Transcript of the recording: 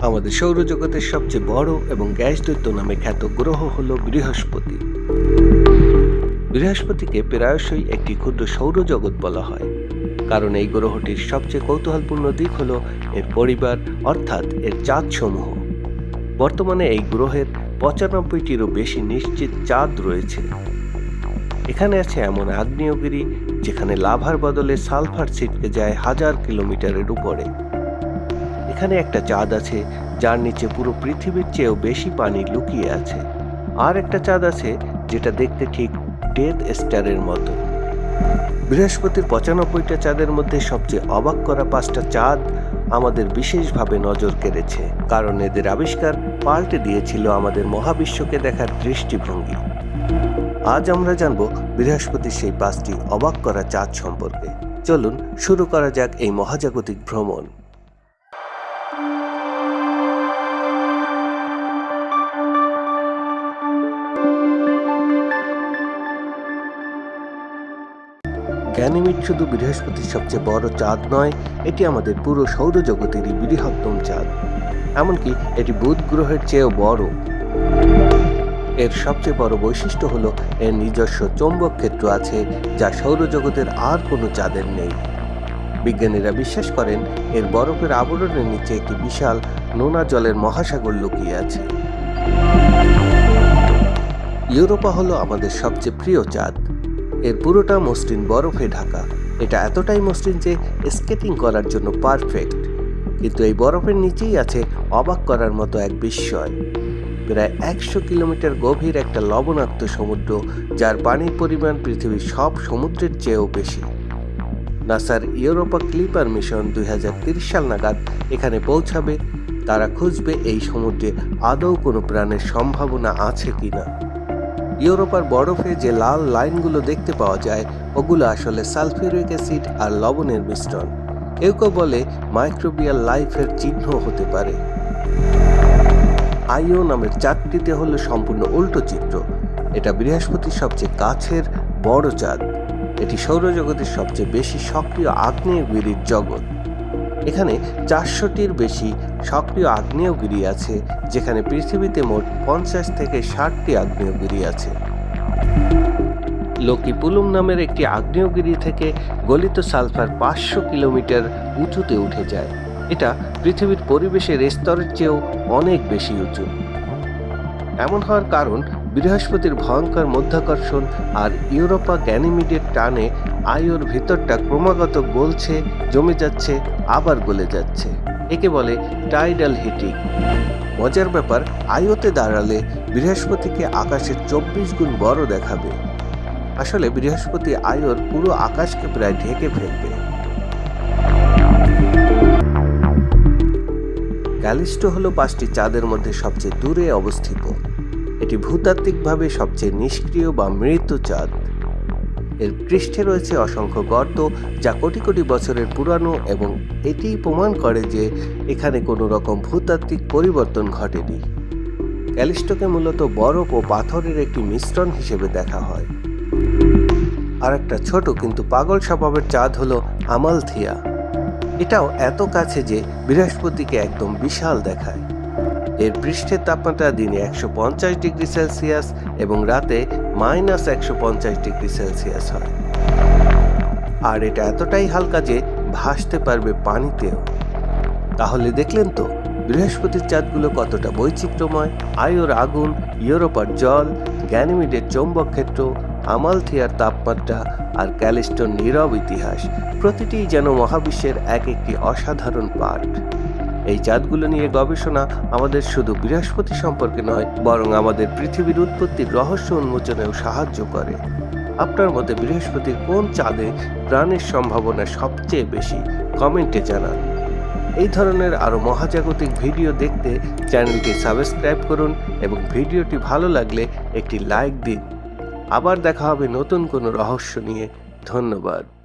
আমাদের সৌরজগতের সবচেয়ে বড় এবং গ্যাস দৈত্য নামে খ্যাত গ্রহ হল বৃহস্পতি। বৃহস্পতিকে প্রায়শই একটি ক্ষুদ্র সৌরজগৎ বলা হয়। কারণ এই গ্রহটির সবচেয়ে কৌতূহলপূর্ণ দিক হল এর পরিবার, অর্থাৎ এর চাঁদসমূহ বর্তমানে এই গ্রহের পঁচানব্বইটিরও বেশি নিশ্চিত চাঁদ রয়েছে। এখানে আছে এমন আগ্নেয়গিরি, যেখানে লাভার বদলে সালফার ছিটকে যায় হাজার কিলোমিটারের উপরে। এখানে একটা চাঁদ আছে, যার নিচে পুরো পৃথিবীর চেয়েও বেশি পানি লুকিয়ে আছে। আর একটা চাঁদ আছে, যেটা দেখতে ঠিক ডেথ স্টারের মতো। বৃহস্পতির পঁচানব্বইটা চাঁদের মধ্যে সবচেয়ে অবাক করা পাঁচটা চাঁদ আমাদের বিশেষভাবে নজর কেড়েছে, কারণ এদের আবিষ্কার পাল্টে দিয়েছিল আমাদের মহাবিশ্বকে দেখার দৃষ্টিভঙ্গি। আজ আমরা জানব বৃহস্পতির সেই পাঁচটি অবাক করা চাঁদ সম্পর্কে। চলুন শুরু করা যাক এই মহাজাগতিক ভ্রমণ। গ্যানিমিড শুধু বৃহস্পতির সবচেয়ে বড় চাঁদ নয়, এটি আমাদের পুরো সৌরজগতেরই বৃহত্তম চাঁদ। এমনকি এটি বুধ গ্রহের চেয়েও বড়। এর সবচেয়ে বড় বৈশিষ্ট্য হলো এর নিজস্ব চৌম্বক ক্ষেত্র আছে, যা সৌরজগতের আর কোনো চাঁদের নেই। বিজ্ঞানীরা বিশ্বাস করেন, এর বরফের আবরণের নিচে একটি বিশাল নোনা জলের মহাসাগর লুকিয়ে আছে। ইউরোপা হলো আমাদের সবচেয়ে প্রিয় চাঁদ। এর পুরোটা মসৃণ বরফে ঢাকা। এটা এতটাই মসৃণ যে স্কেটিং করার জন্য পারফেক্ট। কিন্তু এই বরফের নিচেই আছে অবাক করার মতো এক বিস্ময়। প্রায় একশো কিলোমিটার গভীর একটা লবণাক্ত সমুদ্র, যার পানির পরিমাণ পৃথিবীর সব সমুদ্রের চেয়েও বেশি। নাসার ইউরোপা ক্লিপার মিশন দুই সাল নাগাদ এখানে পৌঁছাবে। তারা খুঁজবে এই সমুদ্রে আদৌ কোনো প্রাণের সম্ভাবনা আছে কিনা। ইউরোপার বরফে যে লাল লাইনগুলো দেখতে পাওয়া যায়, ওগুলো আসলে সালফিউরিক অ্যাসিড আর লবণের মিশ্রণ। কেউ কেউ বলে মাইক্রোবিয়াল লাইফের চিহ্ন হতে পারে। আইও নামের চাঁদটিতে হলো সম্পূর্ণ উল্টো চিত্র। এটা বৃহস্পতির সবচেয়ে কাছের বড় চাঁদ। এটি সৌরজগতের সবচেয়ে বেশি সক্রিয় আগ্নেয়গিরির জগৎ। এখানে চারশোটির বেশি সক্রিয় আগ্নেয়গিরি আছে, যেখানে পৃথিবীতে মোট পঞ্চাশ থেকে ষাটটি আগ্নেয়গিরি আছে। লোকিপুলুম নামের একটি আগ্নেয়গিরি থেকে গলিত সালফার পাঁচশো কিলোমিটার উঁচুতে উঠে যায়। এটা পৃথিবীর পরিবেশের স্তরের চেয়েও অনেক বেশি উঁচু। এমন হওয়ার কারণ বৃহস্পতির ভয়ঙ্কর মধ্যাকর্ষণ আর ইউরোপা গ্যানিমিডের টানে আয়োর ভিতরটা ক্রমাগত গলছে, জমে যাচ্ছে, আবার গলে যাচ্ছে। একে বলে টাইডাল হিটিং মজার ব্যাপার, আয়োতে দাঁড়ালে বৃহস্পতিকে আকাশের চব্বিশ গুণ বড় দেখাবে। আসলে বৃহস্পতি আয়োর পুরো আকাশকে প্রায় ঢেকে ফেলবে। ক্যালিস্টো হলো পাঁচটি চাঁদের মধ্যে সবচেয়ে দূরে অবস্থিত। এটি ভূতাত্ত্বিকভাবে সবচেয়ে নিষ্ক্রিয় বা মৃত চাঁদ। এর পৃষ্ঠে রয়েছে অসংখ্য গর্ত যা কোটি কোটি বছরের পুরানো এবং এটিই প্রমাণ করে যে এখানে কোনো রকম ভূতাত্ত্বিক পরিবর্তন ঘটেনি। ক্যালিস্টোকে মূলত বরফ ও পাথরের একটি মিশ্রণ হিসেবে দেখা হয়। আর একটা ছোট কিন্তু পাগল স্বভাবের চাঁদ হলো আমালথিয়া। এটাও এত কাছে যে বৃহস্পতিকে একদম বিশাল দেখায়। এর পৃষ্ঠের তাপমাত্রা দিনে একশো পঞ্চাশ ডিগ্রি সেলসিয়াস এবং রাতে মাইনাস একশো পঞ্চাশ ডিগ্রি সেলসিয়াস হয়। আর এটা এতটাই হালকা যে ভাসতে পারবে পানিতেও। তাহলে দেখলেন তো, বৃহস্পতির চাঁদগুলো কতটা বৈচিত্র্যময়। আয়োর আগুন, ইউরোপার জল, গ্যানিমিডের চৌম্বক ক্ষেত্র, আমালথিয়ার তাপমাত্রা আর ক্যালিস্টোর নীরব ইতিহাস। প্রতিটি যেন মহাবিশ্বের এক একটি অসাধারণ পাঠ। এই চাঁদগুলো নিয়ে গবেষণা আমাদের শুধু বৃহস্পতি সম্পর্কে নয়, বরং আমাদের পৃথিবীর উৎপত্তির রহস্য উন্মোচনেও সাহায্য করে। আপনার মতে বৃহস্পতির কোন চাঁদে প্রাণের সম্ভাবনা সবচেয়ে বেশি? কমেন্টে জানান। এই ধরনের আরও মহাজাগতিক ভিডিও দেখতে চ্যানেলটি সাবস্ক্রাইব করুন এবং ভিডিওটি ভালো লাগলে একটি লাইক দিন। আবার দেখা হবে নতুন কোনো রহস্য নিয়ে। ধন্যবাদ।